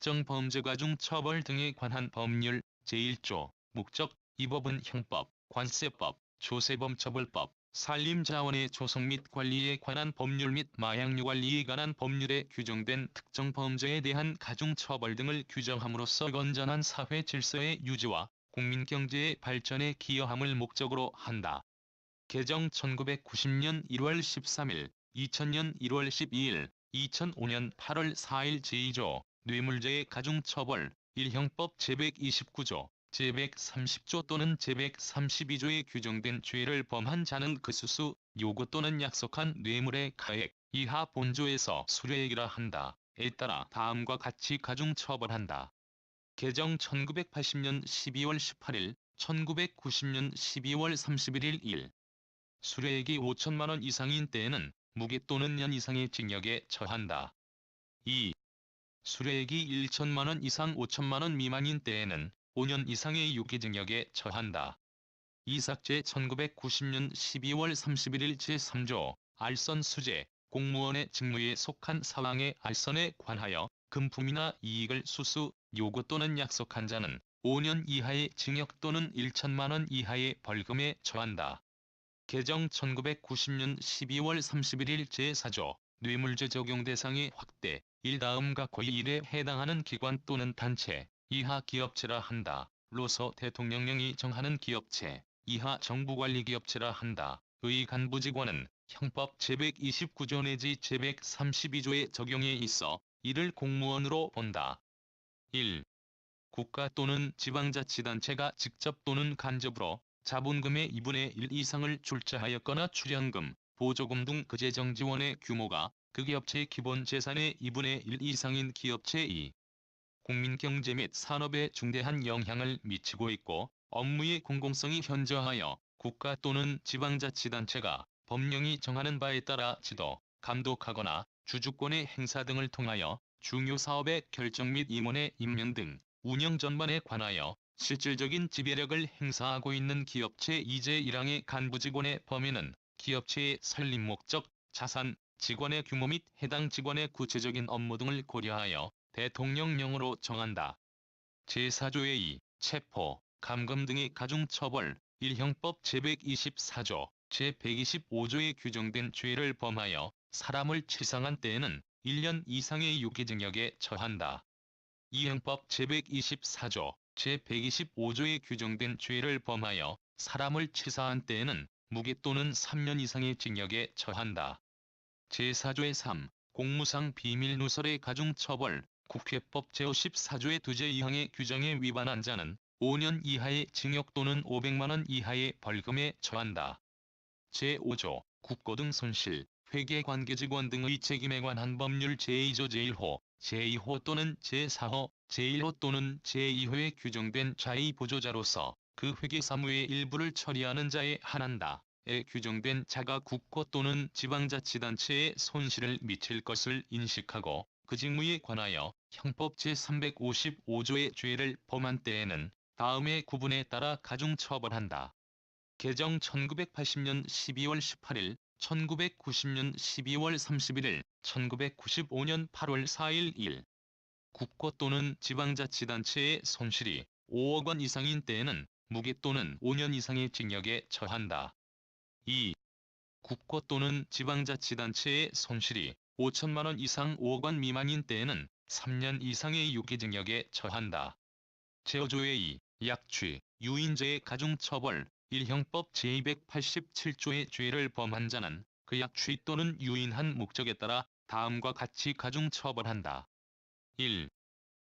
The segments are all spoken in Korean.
특정 범죄 가 중 처벌 등에 관한 법률 제1조 목적 이 법은 형법, 관세법, 조세범처벌법, 산림자원의 조성 및 관리에 관한 법률 및 마약류 관리에 관한 법률에 규정된 특정 범죄에 대한 가중처벌 등을 규정함으로써 건전한 사회 질서의 유지와 국민 경제의 발전에 기여함을 목적으로 한다. 개정 1990년 1월 13일, 2000년 1월 12일, 2005년 8월 4일 제2조 뇌물죄의 가중처벌 1형법 제129조 제130조 또는 제132조에 규정된 죄를 범한 자는 그 수수, 요구 또는 약속한 뇌물의 가액 이하 본조에서 수뢰액이라 한다. 에 따라 다음과 같이 가중처벌한다. 개정 1980년 12월 18일, 1990년 12월 31일 1. 수뢰액이 5천만원 이상인 때에는 무기 또는 년 이상의 징역에 처한다. 2. 수뢰액이 1천만원 이상 5천만원 미만인 때에는 5년 이상의 유기징역에 처한다. 이삭제 1990년 12월 31일 제3조 알선 수재 공무원의 직무에 속한 사항의 알선에 관하여 금품이나 이익을 수수, 요구 또는 약속한 자는 5년 이하의 징역 또는 1천만원 이하의 벌금에 처한다. 개정 1990년 12월 31일 제4조 뇌물죄 적용 대상의 확대 1 다음과 고1에 해당하는 기관 또는 단체 이하 기업체라 한다. 로서 대통령령이 정하는 기업체 이하 정부관리기업체라 한다. 의 간부 직원은 형법 제129조 내지 제132조의 적용에 있어 이를 공무원으로 본다. 1. 국가 또는 지방자치단체가 직접 또는 간접으로 자본금의 2분의 1 이상을 출자하였거나 출연금, 보조금 등 그 재정 지원의 규모가 그 기업체의 기본 재산의 2분의 1 이상인 기업체 2. 국민 경제 및 산업에 중대한 영향을 미치고 있고 업무의 공공성이 현저하여 국가 또는 지방자치단체가 법령이 정하는 바에 따라 지도, 감독하거나 주주권의 행사 등을 통하여 중요 사업의 결정 및 임원의 임명 등 운영 전반에 관하여 실질적인 지배력을 행사하고 있는 기업체 이제 1항의 간부 직원의 범위는 기업체의 설립 목적, 자산, 직원의 규모 및 해당 직원의 구체적인 업무 등을 고려하여 대통령령으로 정한다. 제4조의 2, 체포, 감금 등의 가중처벌 1형법 제124조, 제125조에 규정된 죄를 범하여 사람을 치상한 때에는 1년 이상의 유기징역에 처한다. 2형법 제124조, 제125조에 규정된 죄를 범하여 사람을 치사한 때에는 무기 또는 3년 이상의 징역에 처한다. 제4조의 3. 공무상 비밀 누설의 가중처벌 국회법 제54조의 두제 이항의 규정에 위반한 자는 5년 이하의 징역 또는 500만원 이하의 벌금에 처한다. 제5조 국고 등 손실, 회계 관계 직원 등의 책임에 관한 법률 제2조 제1호, 제2호 또는 제4호, 제1호 또는 제2호에 규정된 자의 보조자로서 그 회계 사무의 일부를 처리하는 자에 한한다. 에 규정된 자가 국고 또는 지방자치단체에 손실을 미칠 것을 인식하고 그 직무에 관하여 형법 제355조의 죄를 범한 때에는 다음의 구분에 따라 가중처벌한다. 개정 1980년 12월 18일, 1990년 12월 31일, 1995년 8월 4일 1. 국고 또는 지방자치단체의 손실이 5억 원 이상인 때에는 무기 또는 5년 이상의 징역에 처한다. 2. 국고 또는 지방자치단체의 손실이 5천만 원 이상 5억 원 미만인 때에는 3년 이상의 유기징역에 처한다. 제5조의 2. 약취, 유인죄의 가중처벌 1형법 제287조의 죄를 범한 자는 그 약취 또는 유인한 목적에 따라 다음과 같이 가중처벌한다. 1.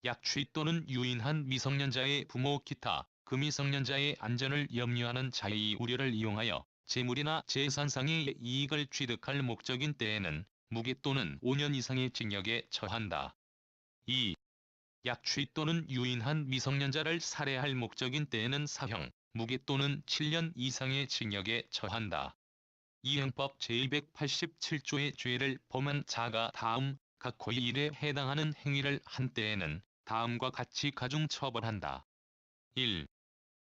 약취 또는 유인한 미성년자의 부모 기타 그 미성년자의 안전을 염려하는 자의 우려를 이용하여 재물이나 재산상의 이익을 취득할 목적인 때에는 무기 또는 5년 이상의 징역에 처한다. 2. 약취 또는 유인한 미성년자를 살해할 목적인 때에는 사형, 무기 또는 7년 이상의 징역에 처한다. 이형법 제287조의 죄를 범한 자가 다음 각 고의 일에 해당하는 행위를 한 때에는 다음과 같이 가중 처벌한다. 1.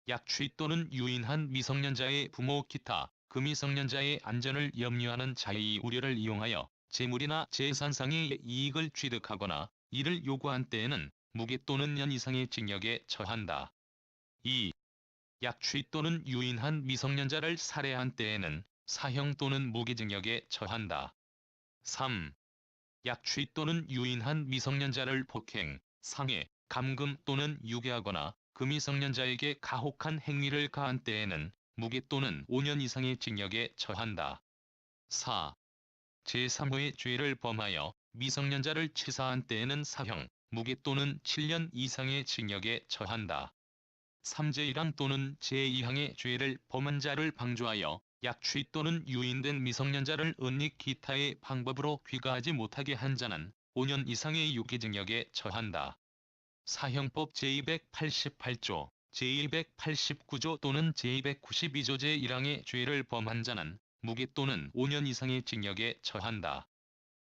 약취 또는 유인한 미성년자의 부모 기타 그 미성년자의 안전을 염려하는 자의 우려를 이용하여 재물이나 재산상의 이익을 취득하거나 이를 요구한 때에는 무기 또는 년 이상의 징역에 처한다. 2. 약취 또는 유인한 미성년자를 살해한 때에는 사형 또는 무기징역에 처한다. 3. 약취 또는 유인한 미성년자를 폭행, 상해, 감금 또는 유괴하거나 그 미성년자에게 가혹한 행위를 가한 때에는 무기 또는 5년 이상의 징역에 처한다. 4. 제3호의 죄를 범하여 미성년자를 치사한 때에는 사형, 무기 또는 7년 이상의 징역에 처한다. 3제1항 또는 제2항의 죄를 범한 자를 방조하여 약취 또는 유인된 미성년자를 은닉 기타의 방법으로 귀가하지 못하게 한 자는 5년 이상의 유기징역에 처한다. 사형법 제288조, 제289조 또는 제292조 제1항의 죄를 범한 자는 무기 또는 5년 이상의 징역에 처한다.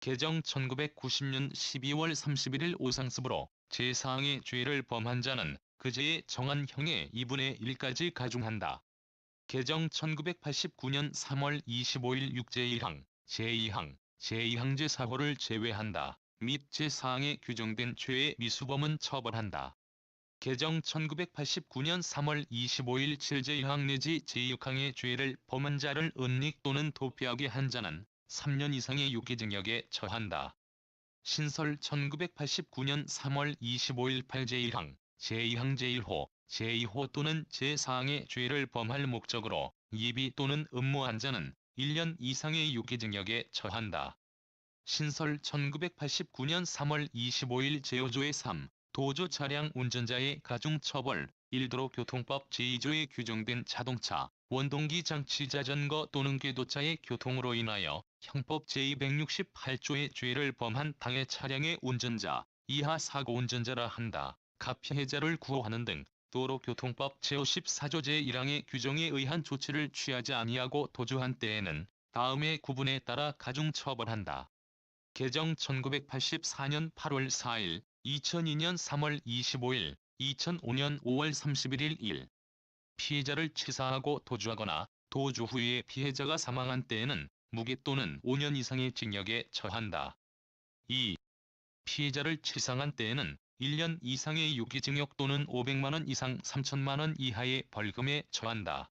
개정 1990년 12월 31일 오상습으로 제4항의 죄를 범한 자는 그 죄에 정한 형의 2분의 1까지 가중한다. 개정 1989년 3월 25일 6제1항, 제2항, 제2항 제4호를 제외한다. 및 제4항에 규정된 죄의 미수범은 처벌한다. 개정 1989년 3월 25일 7제1항 내지 제6항의 죄를 범한 자를 은닉 또는 도피하게 한 자는 3년 이상의 유기징역에 처한다. 신설 1989년 3월 25일 8제1항, 제2항 제1호, 제2호 또는 제4항의 죄를 범할 목적으로 예비 또는 음모한 자는 1년 이상의 유기징역에 처한다. 신설 1989년 3월 25일 제5조의 3, 도조 차량 운전자의 가중처벌, 1도로 교통법 제2조에 규정된 자동차, 원동기 장치 자전거 또는 궤도차의 교통으로 인하여 형법 제268조의 죄를 범한 당해 차량의 운전자, 이하 사고 운전자라 한다. 가피해자를 구호하는 등 도로교통법 제54조 제1항의 규정에 의한 조치를 취하지 아니하고 도주한 때에는 다음의 구분에 따라 가중처벌한다. 개정 1984년 8월 4일, 2002년 3월 25일, 2005년 5월 31일 1. 피해자를 치사하고 도주하거나 도주 후에 피해자가 사망한 때에는 무기 또는 5년 이상의 징역에 처한다. 2. 피해자를 치상한 때에는 1년 이상의 유기징역 또는 500만원 이상 3천만원 이하의 벌금에 처한다.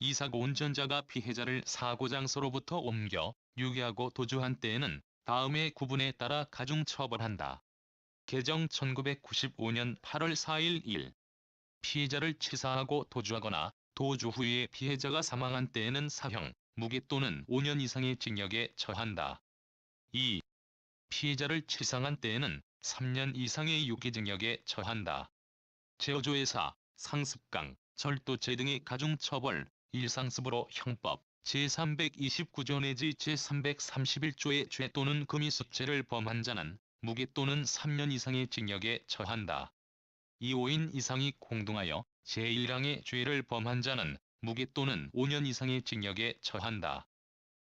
이 사고 운전자가 피해자를 사고 장소로부터 옮겨 유기하고 도주한 때에는 다음의 구분에 따라 가중 처벌한다. 개정 1995년 8월 4일 1. 피해자를 치사하고 도주하거나 도주 후에 피해자가 사망한 때에는 사형, 무기 또는 5년 이상의 징역에 처한다. 2. 피해자를 치상한 때에는 3년 이상의 유기징역에 처한다. 제5조의4, 상습강, 절도죄 등의 가중처벌, 일상습으로 형법, 제329조 내지 제331조의 죄 또는 금이습죄를 범한 자는 무기 또는 3년 이상의 징역에 처한다. 2호인 이상이 공동하여 제1항의 죄를 범한 자는 무기 또는 5년 이상의 징역에 처한다.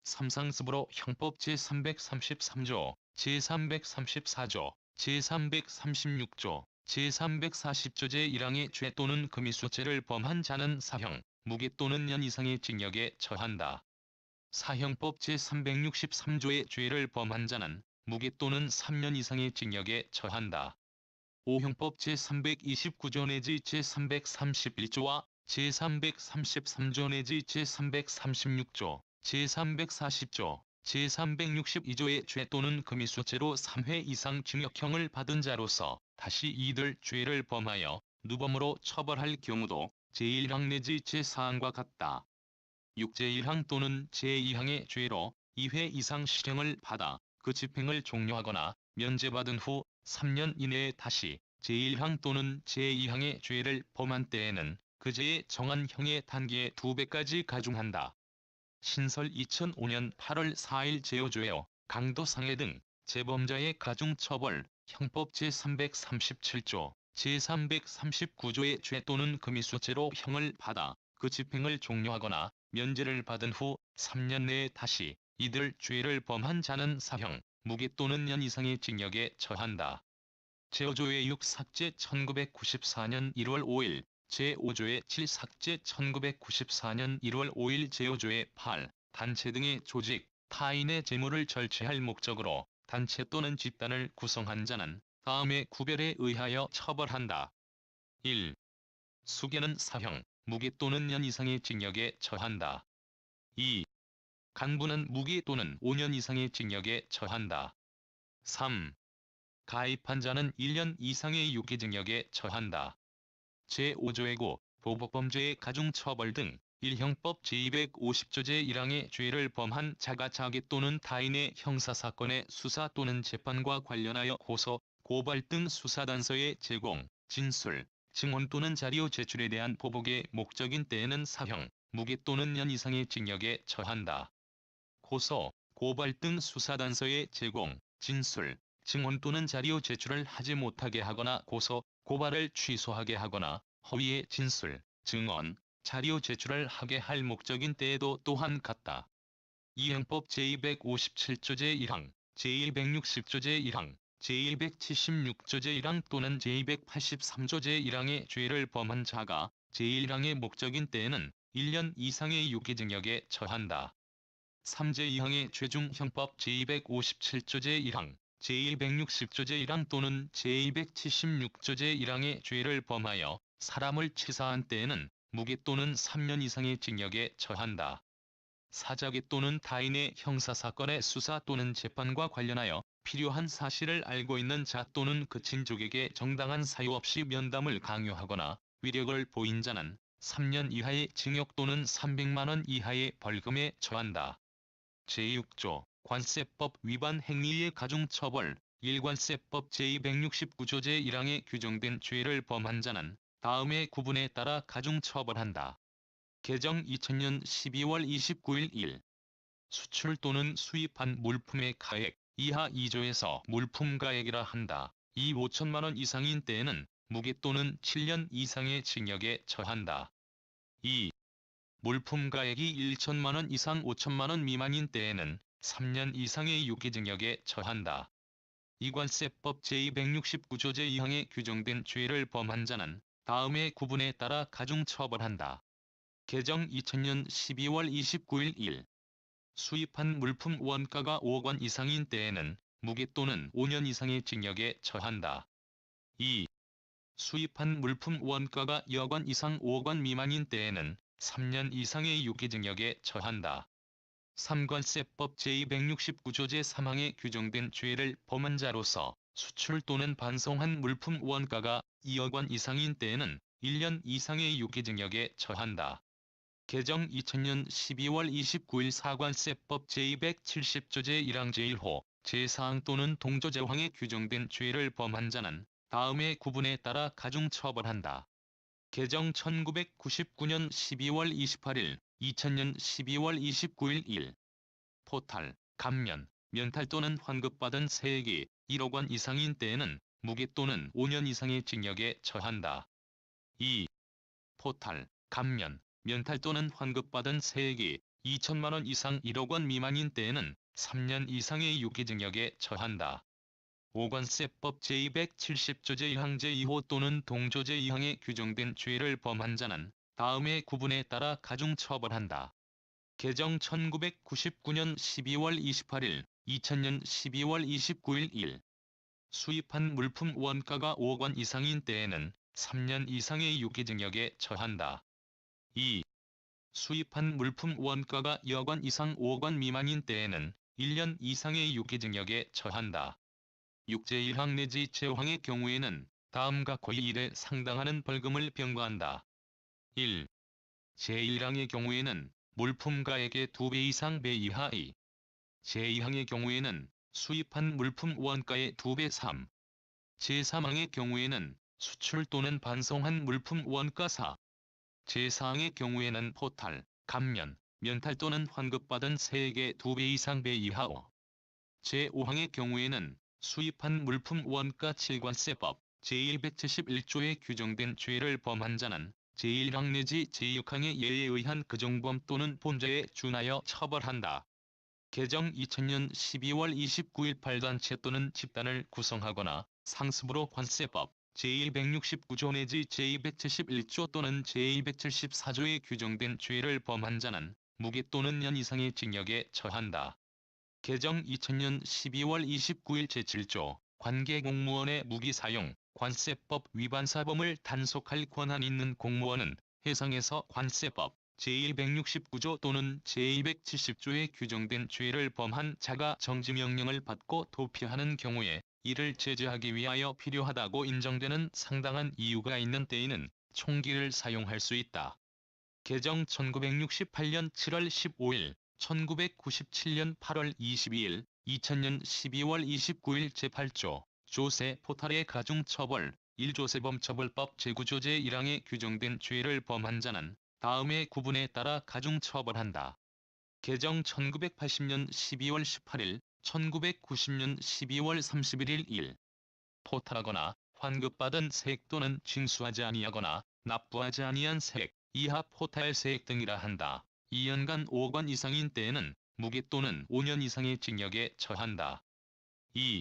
삼상습으로 형법 제333조, 제334조, 제336조, 제340조 제1항의 죄 또는 금이수죄를 범한 자는 사형, 무기 또는 년 이상의 징역에 처한다. 사형법 제363조의 죄를 범한 자는 무기 또는 3년 이상의 징역에 처한다. 오형법 제329조 내지 제331조와 제333조 내지 제336조, 제340조, 제362조의 죄 또는 금이수죄로 3회 이상 징역형을 받은 자로서 다시 이들 죄를 범하여 누범으로 처벌할 경우도 제1항 내지 제4항과 같다. 6제1항 또는 제2항의 죄로 2회 이상 실형을 받아 그 집행을 종료하거나 면제받은 후 3년 이내에 다시 제1항 또는 제2항의 죄를 범한 때에는 그 죄의 정한 형의 단계의 2배까지 가중한다. 신설 2005년 8월 4일 제5조에어 강도 상해 등 재범자의 가중처벌 형법 제337조 제339조의 죄 또는 금이수죄로 형을 받아 그 집행을 종료하거나 면제를 받은 후 3년 내에 다시 이들 죄를 범한 자는 사형, 무기 또는 년 이상의 징역에 처한다. 제5조의 6 삭제 1994년 1월 5일 제5조의 7 삭제 1994년 1월 5일 제5조의 8 단체 등의 조직, 타인의 재물을 절취할 목적으로 단체 또는 집단을 구성한 자는 다음의 구별에 의하여 처벌한다. 1. 수개는 사형, 무기 또는 년 이상의 징역에 처한다. 2. 간부는 무기 또는 5년 이상의 징역에 처한다. 3. 가입한 자는 1년 이상의 유기징역에 처한다. 제5조의 고, 보복범죄의 가중처벌 등 1형법 제250조 제1항의 죄를 범한 자가 자기 또는 타인의 형사사건의 수사 또는 재판과 관련하여 고소, 고발 등 수사단서의 제공, 진술, 증언 또는 자료 제출에 대한 보복의 목적인 때에는 사형, 무기 또는 년 이상의 징역에 처한다. 고소, 고발 등 수사단서의 제공, 진술, 증언 또는 자료 제출을 하지 못하게 하거나 고소, 고발을 취소하게 하거나 허위의 진술, 증언, 자료 제출을 하게 할 목적인 때에도 또한 같다. 이 형법 제257조 제1항, 제160조 제1항, 제176조 제1항 또는 제283조 제1항의 죄를 범한 자가 제1항의 목적인 때에는 1년 이상의 유기징역에 처한다. 3제 2항의 최중 형법 제257조 제1항, 제160조 제1항 또는 제276조 제1항의 죄를 범하여 사람을 치사한 때에는 무기 또는 3년 이상의 징역에 처한다. 사자기 또는 타인의 형사사건의 수사 또는 재판과 관련하여 필요한 사실을 알고 있는 자 또는 그 친족에게 정당한 사유 없이 면담을 강요하거나 위력을 보인 자는 3년 이하의 징역 또는 300만원 이하의 벌금에 처한다. 제6조 관세법 위반 행위의 가중처벌 일관세법 제269조 제1항에 규정된 죄를 범한 자는 다음의 구분에 따라 가중처벌한다. 개정 2000년 12월 29일 1. 수출 또는 수입한 물품의 가액 이하 2조에서 물품 가액이라 한다. 이 5천만원 이상인 때에는 무기 또는 7년 이상의 징역에 처한다. 2. 물품 가액이 1천만원 이상 5천만원 미만인 때에는 3년 이상의 유기징역에 처한다. 이관세법 제269조 제2항에 규정된 죄를 범한 자는 다음의 구분에 따라 가중처벌한다. 개정 2000년 12월 29일 1. 수입한 물품 원가가 5억 원 이상인 때에는 무기 또는 5년 이상의 징역에 처한다. 2. 수입한 물품 원가가 여원 이상 5억 원 미만인 때에는 3년 이상의 유기징역에 처한다. 3관세법 제269조 제3항에 규정된 죄를 범한 자로서 수출 또는 반송한 물품 원가가 2억 원 이상인 때에는 1년 이상의 유기징역에 처한다. 개정 2000년 12월 29일 사관세법 제270조 제1항 제1호 제4항 또는 동조제황에 규정된 죄를 범한 자는 다음의 구분에 따라 가중처벌한다. 개정 1999년 12월 28일 2000년 12월 29일 1. 포탈, 감면, 면탈 또는 환급받은 세액이 1억 원 이상인 때에는 무기 또는 5년 이상의 징역에 처한다. 2. 포탈, 감면, 면탈 또는 환급받은 세액이 2천만 원 이상 1억 원 미만인 때에는 3년 이상의 유기징역에 처한다. 5관세법 제270조 제1항 제2호 또는 동조 제2항에 규정된 죄를 범한 자는 다음의 구분에 따라 가중 처벌한다. 개정 1999년 12월 28일, 2000년 12월 29일 1. 수입한 물품 원가가 5억 원 이상인 때에는 3년 이상의 유기징역에 처한다. 2. 수입한 물품 원가가 여원 이상 5억 원 미만인 때에는 1년 이상의 유기징역에 처한다. 6제 1항 내지 제5항의 경우에는 다음과 거의 1에 상당하는 벌금을 병과한다. 1. 제1항의 경우에는 물품가액의 2배 이상 배 이하 2. 제2항의 경우에는 수입한 물품 원가의 2배 3. 제3항의 경우에는 수출 또는 반송한 물품 원가 4. 제4항의 경우에는 포탈, 감면, 면탈 또는 환급받은 세액의 2배 이상 배 이하 5. 제5항의 경우에는 수입한 물품 원가 7관세법 제171조에 규정된 죄를 범한 자는 제1항 내지 제6항의 예에 의한 그정범 또는 본죄에 준하여 처벌한다. 개정 2000년 12월 29일 8단체 또는 집단을 구성하거나 상습으로 관세법 제169조 내지 제271조 또는 제274조에 규정된 죄를 범한 자는 무기 또는 년 이상의 징역에 처한다. 개정 2000년 12월 29일 제7조 관계 공무원의 무기 사용, 관세법 위반 사범을 단속할 권한 있는 공무원은 해상에서 관세법 제169조 또는 제270조에 규정된 죄를 범한 자가 정지명령을 받고 도피하는 경우에 이를 제재하기 위하여 필요하다고 인정되는 상당한 이유가 있는 때에는 총기를 사용할 수 있다. 개정 1968년 7월 15일, 1997년 8월 22일, 2000년 12월 29일 제8조 조세 포탈의 가중처벌 1조세범처벌법 제9조 제1항에 규정된 죄를 범한 자는 다음의 구분에 따라 가중 처벌한다. 개정 1980년 12월 18일, 1990년 12월 31일 1. 포탈하거나 환급받은 세액 또는 징수하지 아니하거나 납부하지 아니한 세액, 이하 포탈 세액 등이라 한다. 2년간 5억 원 이상인 때에는 무기 또는 5년 이상의 징역에 처한다. 2.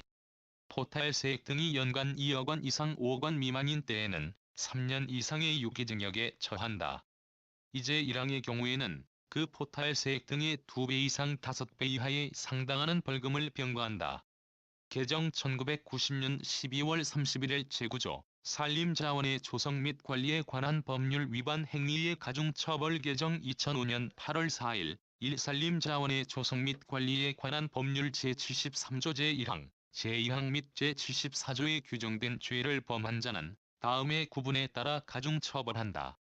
포탈 세액 등이 연간 2억 원 이상 5억 원 미만인 때에는 3년 이상의 유기징역에 처한다. 이제 1항의 경우에는 그 포탈 세액 등의 2배 이상 5배 이하에 상당하는 벌금을 병과한다. 개정 1990년 12월 31일 제9조 산림자원의 조성 및 관리에 관한 법률 위반 행위의 가중처벌 개정 2005년 8월 4일 1산림자원의 조성 및 관리에 관한 법률 제73조 제1항, 제2항 및 제74조에 규정된 죄를 범한 자는 다음의 구분에 따라 가중처벌한다.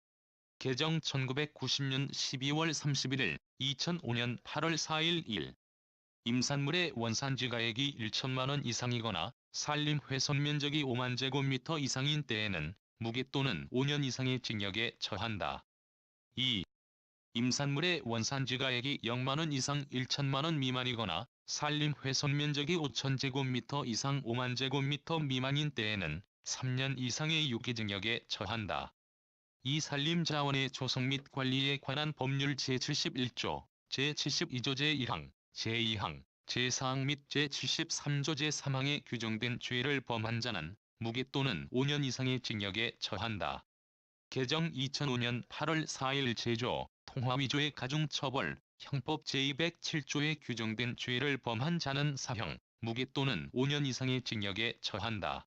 개정 1990년 12월 31일, 2005년 8월 4일 1. 임산물의 원산지 가액이 1천만원 이상이거나 산림 훼손 면적이 5만 제곱미터 이상인 때에는 무기 또는 5년 이상의 징역에 처한다. 2. 임산물의 원산지 가액이 0만원 이상 1천만원 미만이거나 산림 훼손 면적이 5천 제곱미터 이상 5만 제곱미터 미만인 때에는 3년 이상의 유기징역에 처한다. 이 산림자원의 조성 및 관리에 관한 법률 제71조, 제72조 제1항, 제2항, 제4항 및 제73조 제3항에 규정된 죄를 범한 자는 무기 또는 5년 이상의 징역에 처한다. 개정 2005년 8월 4일 제조, 통화위조의 가중처벌, 형법 제207조에 규정된 죄를 범한 자는 사형, 무기 또는 5년 이상의 징역에 처한다.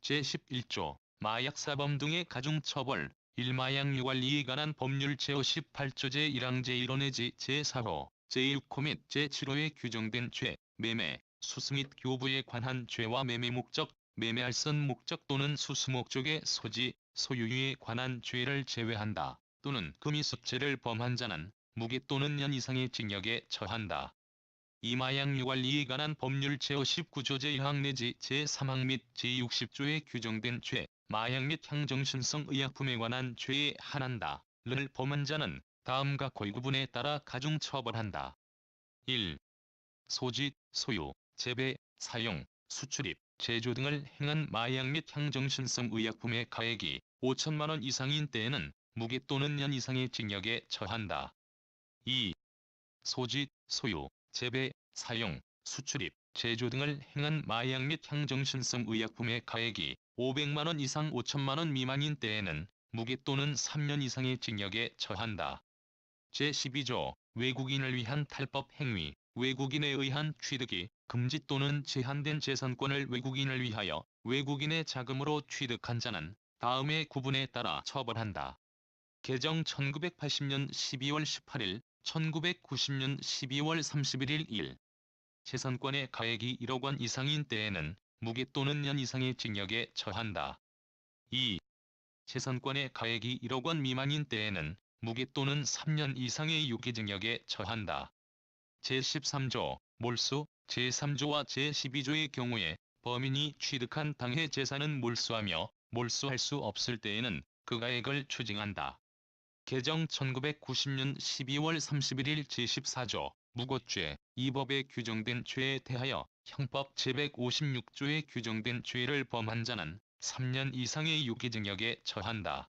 제11조, 마약사범 등의 가중처벌, 일마약 유관리에 관한 법률 제58조 제1항 제1호 내지 제4호, 제1코 및 제7호에 규정된 죄, 매매, 수수 및 교부에 관한 죄와 매매 목적, 매매할 선 목적 또는 수수 목적의 소지, 소유에 관한 죄를 제외한다. 또는 금이습죄를 범한 자는 무기 또는 년 이상의 징역에 처한다. 이마약 유관리에 관한 법률 제59조 제1항 내지 제3항 및 제60조에 규정된 죄, 마약 및 향정신성 의약품에 관한 죄에 한한다. 를 범한 자는 다음과 골구분에 따라 가중 처벌한다. 1. 소지, 소유, 재배, 사용, 수출입, 제조 등을 행한 마약 및 향정신성 의약품의 가액이 5천만 원 이상인 때에는 무기 또는 년 이상의 징역에 처한다. 2. 소지, 소유, 재배, 사용, 수출입, 제조 등을 행한 마약 및 향정신성 의약품의 가액이 500만원 이상 5천만원 미만인 때에는 무기 또는 3년 이상의 징역에 처한다. 제12조 외국인을 위한 탈법 행위 외국인에 의한 취득이 금지 또는 제한된 재산권을 외국인을 위하여 외국인의 자금으로 취득한 자는 다음의 구분에 따라 처벌한다. 개정 1980년 12월 18일, 1990년 12월 31일 1. 재산권의 가액이 1억 원 이상인 때에는 무기 또는 년 이상의 징역에 처한다. 2. 재산권의 가액이 1억 원 미만인 때에는 무기 또는 3년 이상의 유기징역에 처한다. 제13조, 몰수, 제3조와 제12조의 경우에 범인이 취득한 당해 재산은 몰수하며 몰수할 수 없을 때에는 그 가액을 추징한다. 개정 1990년 12월 31일 제14조, 무고죄, 이 법에 규정된 죄에 대하여 형법 제156조에 규정된 죄를 범한 자는 3년 이상의 유기징역에 처한다.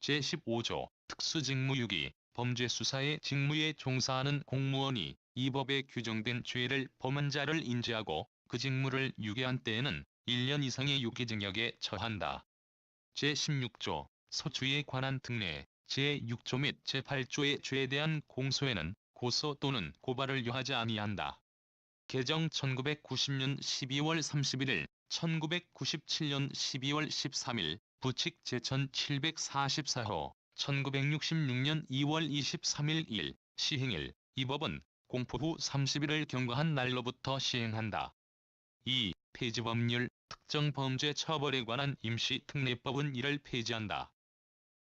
제15조 특수직무유기 범죄수사의 직무에 종사하는 공무원이 이 법에 규정된 죄를 범한 자를 인지하고 그 직무를 유기한 때에는 1년 이상의 유기징역에 처한다. 제16조 소추에 관한 특례 제6조 및 제8조의 죄에 대한 공소에는 고소 또는 고발을 요하지 아니한다. 개정 1990년 12월 31일, 1997년 12월 13일, 부칙 제천 744호, 1966년 2월 23일 일, 시행일, 이 법은 공포 후 30일을 경과한 날로부터 시행한다. 2. 폐지 법률, 특정 범죄 처벌에 관한 임시 특례법은 이를 폐지한다.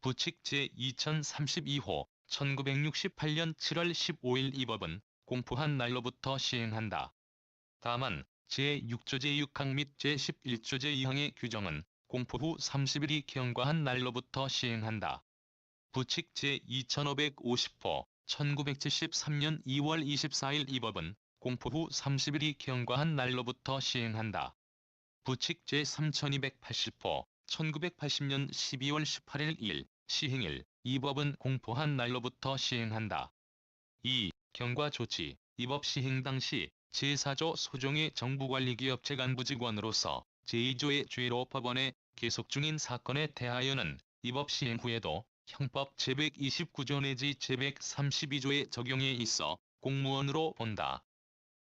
부칙 제2032호, 1968년 7월 15일 이 법은 공포한 날로부터 시행한다. 다만 제6조 제6항 및 제11조 제2항의 규정은 공포 후 30일이 경과한 날로부터 시행한다. 부칙 제2550호 1973년 2월 24일 이 법은 공포 후 30일이 경과한 날로부터 시행한다. 부칙 제3280호 1980년 12월 18일 일 시행일 이 법은 공포한 날로부터 시행한다. 2. 경과 조치 이 법 시행 당시 제4조 소정의 정부관리기업체 간부 직원으로서 제2조의 죄로 법원에 계속 중인 사건에 대하여는 이법 시행 후에도 형법 제129조 내지 제132조의 적용에 있어 공무원으로 본다.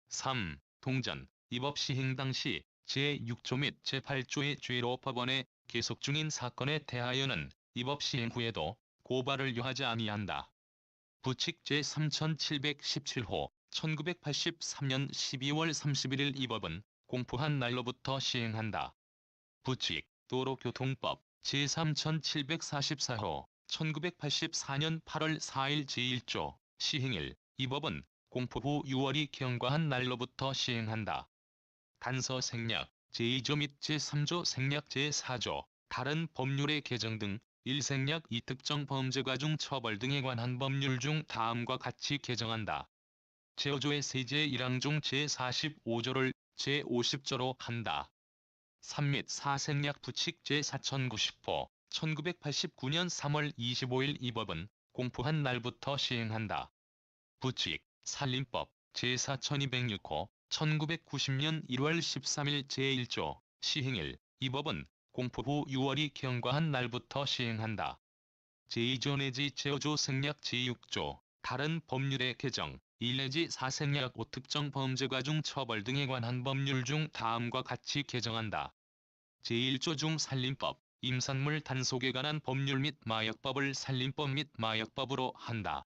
3. 동전 이법 시행 당시 제6조 및 제8조의 죄로 법원에 계속 중인 사건에 대하여는 이법 시행 후에도 고발을 요하지 아니한다. 부칙 제3717호 1983년 12월 31일 이 법은 공포한 날로부터 시행한다. 부칙 도로교통법 제3744호 1984년 8월 4일 제1조 시행일 이 법은 공포 후 6월이 경과한 날로부터 시행한다. 단서 생략 제2조 및 제3조 생략 제4조 다른 법률의 개정 등 1생략 2특정 범죄가 중 처벌 등에 관한 법률 중 다음과 같이 개정한다. 제5조의 세제 1항 중 제45조를 제50조로 한다. 3및 4생략 부칙 제4090호 1989년 3월 25일 이 법은 공포한 날부터 시행한다. 부칙 살림법 제4206호 1990년 1월 13일 제1조 시행일 이 법은 공포 후 6월이 경과한 날부터 시행한다. 제2조 내지 제5조 생략 제6조 다른 법률의 개정 1 내지 4생략 5특정 범죄가 중 처벌 등에 관한 법률 중 다음과 같이 개정한다. 제1조 중 살림법 임산물 단속에 관한 법률 및 마약법을 살림법 및 마약법으로 한다.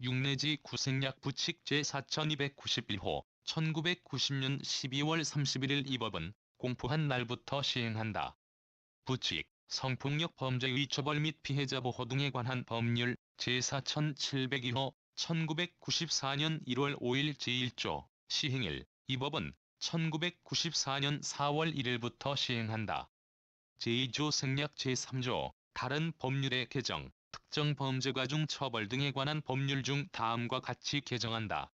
6 내지 9생략 부칙 제4291호 1990년 12월 31일 이 법은 공포한 날부터 시행한다. 부칙, 성폭력 범죄의 처벌 및 피해자 보호 등에 관한 법률 제4702호 1994년 1월 5일 제1조 시행일 이 법은 1994년 4월 1일부터 시행한다. 제2조 생략 제3조 다른 법률의 개정 특정 범죄가 중 처벌 등에 관한 법률 중 다음과 같이 개정한다.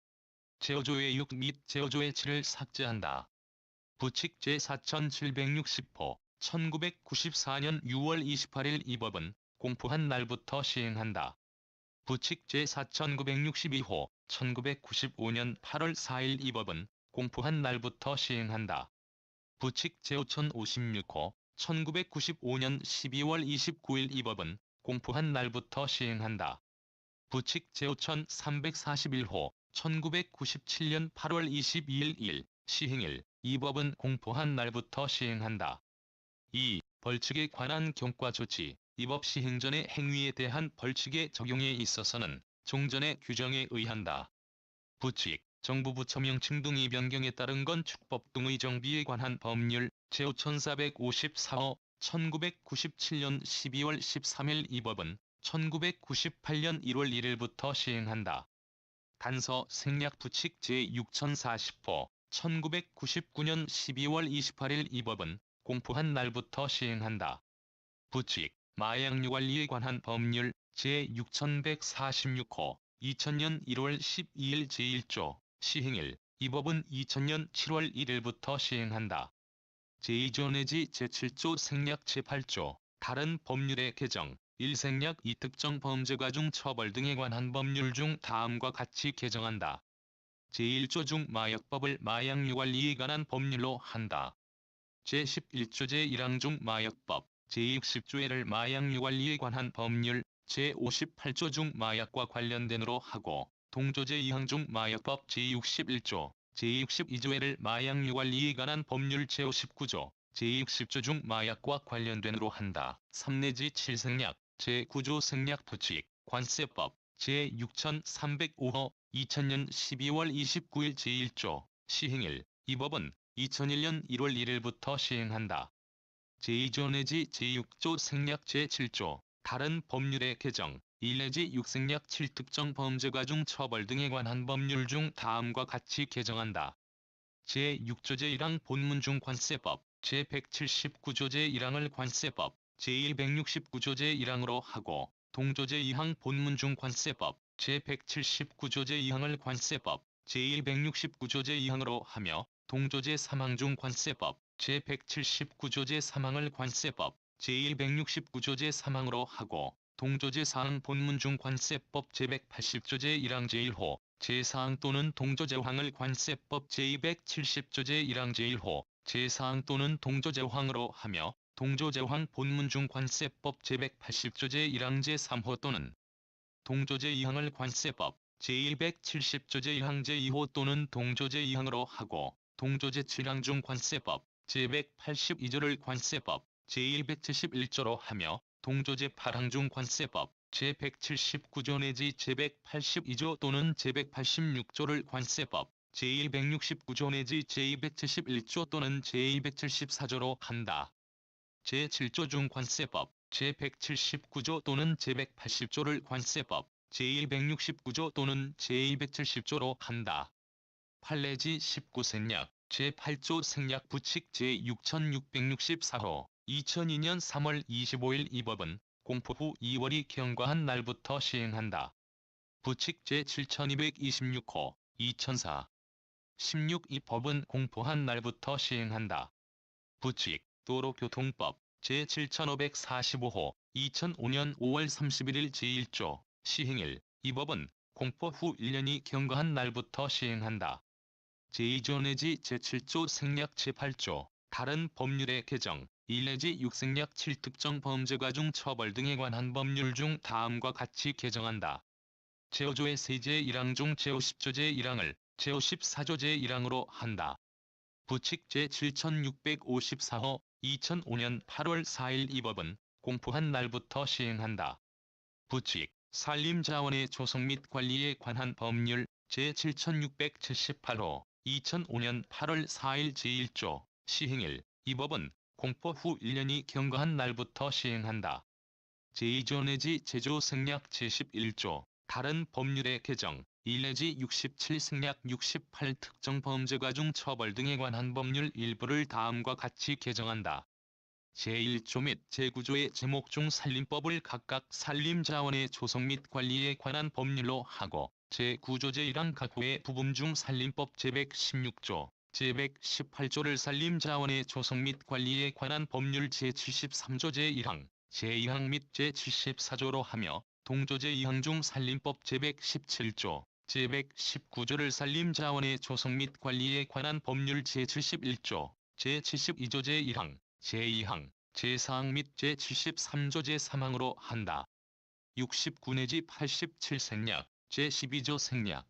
제5조의 6 및 제5조의 7을 삭제한다. 부칙 제4760호 1994년 6월 28일 이 법은 공포한 날부터 시행한다. 부칙 제 4962호 1995년 8월 4일 이 법은 공포한 날부터 시행한다. 부칙 제5056호 1995년 12월 29일 이 법은 공포한 날부터 시행한다. 부칙 제5341호 1997년 8월 22일 일 시행일 이 법은 공포한 날부터 시행한다. 2. 벌칙에 관한 경과 조치 이법 시 행 전의 행위에 대한 벌칙의 적용에 있어서는 종전의 규정에 의한다. 부칙, 정부 부처 명칭 등의 변경에 따른 건축법 등의 정비에 관한 법률 제5454호 1997년 12월 13일 이 법은 1998년 1월 1일부터 시행한다. 단서 생략 부칙 제6040호 1999년 12월 28일 이 법은 공포한 날부터 시행한다. 부칙, 마약류 관리에 관한 법률 제6146호 2000년 1월 12일 제1조 시행일 이 법은 2000년 7월 1일부터 시행한다. 제2조 내지 제7조 생략 제8조 다른 법률의 개정 1생략 2특정 범죄가 중 처벌 등에 관한 법률 중 다음과 같이 개정한다. 제1조 중 마약법을 마약류 관리에 관한 법률로 한다. 제11조 제1항 중 마약법, 제60조에를 마약류 관리에 관한 법률, 제58조 중 마약과 관련된으로 하고, 동조 제 2항 중 마약법 제61조, 제62조에를 마약 관리에 관한 법률 제59조, 제60조 중 마약과 관련된으로 한다. 3 내지 7생약, 제9조 생약 부칙, 관세법, 제6305호, 2000년 12월 29일 제1조, 시행일, 이 법은 2001년 1월 1일부터 시행한다. 제2조 내지 제6조 생략 제7조, 다른 법률의 개정, 1 내지 6생략 7특정 범죄가 중 처벌 등에 관한 법률 중 다음과 같이 개정한다. 제6조 제1항 본문 중 관세법, 제179조 제1항을 관세법, 제169조 제1항으로 하고, 동조 제2항 본문 중 관세법, 제179조 제2항을 관세법, 제169조 제2항으로 하며, 동조 제3항 중 관세법, 제179조 제3항을 관세법, 제169조 제3항으로 하고, 동조 제4항 본문 중 관세법 제180조 제1항 제1호, 제4항 또는 동조 제황을 관세법 제270조 제1항 제1호, 제4항 또는 동조 제황으로 하며, 동조 제황 본문 중 관세법 제180조 제1항 제3호 또는 동조 제2항을 관세법 제170조 제1항 제2호 또는 동조 제2항으로 하고, 동조 제7항 중 관세법 제182조를 관세법 제171조로 하며 동조 제8항 중 관세법 제179조 내지 제182조 또는 제186조를 관세법 제169조 내지 제271조 또는 제274조로 한다. 제7조 중 관세법 제179조 또는 제180조를 관세법 제169조 또는 제270조로 한다. 8 내지 19생략 제8조 생략 부칙 제6664호 2002년 3월 25일 이 법은 공포 후 2월이 경과한 날부터 시행한다. 부칙 제7226호 2004 16 이 법은 공포한 날부터 시행한다. 부칙 도로교통법 제7545호 2005년 5월 31일 제1조 시행일 이 법은 공포 후 1년이 경과한 날부터 시행한다. 제2조 내지 제7조 생략 제8조 다른 법률의 개정 1 내지 6생략 7특정 범죄가 중 처벌 등에 관한 법률 중 다음과 같이 개정한다. 제5조의 세제 1항 중 제50조 제1항을 제54조 제1항으로 한다. 부칙 제7654호 2005년 8월 4일 이 법은 공포한 날부터 시행한다. 부칙 산림자원의 조성 및 관리에 관한 법률 제7678호 2005년 8월 4일 제1조 시행일 이 법은 공포 후 1년이 경과한 날부터 시행한다. 제2조 내지 제조 생략 제11조 다른 법률의 개정 1 내지 67 생략 68 특정 범죄가 중 처벌 등에 관한 법률 일부를 다음과 같이 개정한다. 제1조 및 제9조의 제목 중 산림법을 각각 산림자원의 조성 및 관리에 관한 법률로 하고 제9조 제1항 각호의 부분 중 산림법 제116조, 제118조를 산림 자원의 조성 및 관리에 관한 법률 제73조 제1항, 제2항 및 제74조로 하며 동조 제2항 중 산림법 제117조, 제119조를 산림 자원의 조성 및 관리에 관한 법률 제71조, 제72조 제1항, 제2항, 제4항 및 제73조 제3항으로 한다. 69 내지 87 생략, 제12조 생략,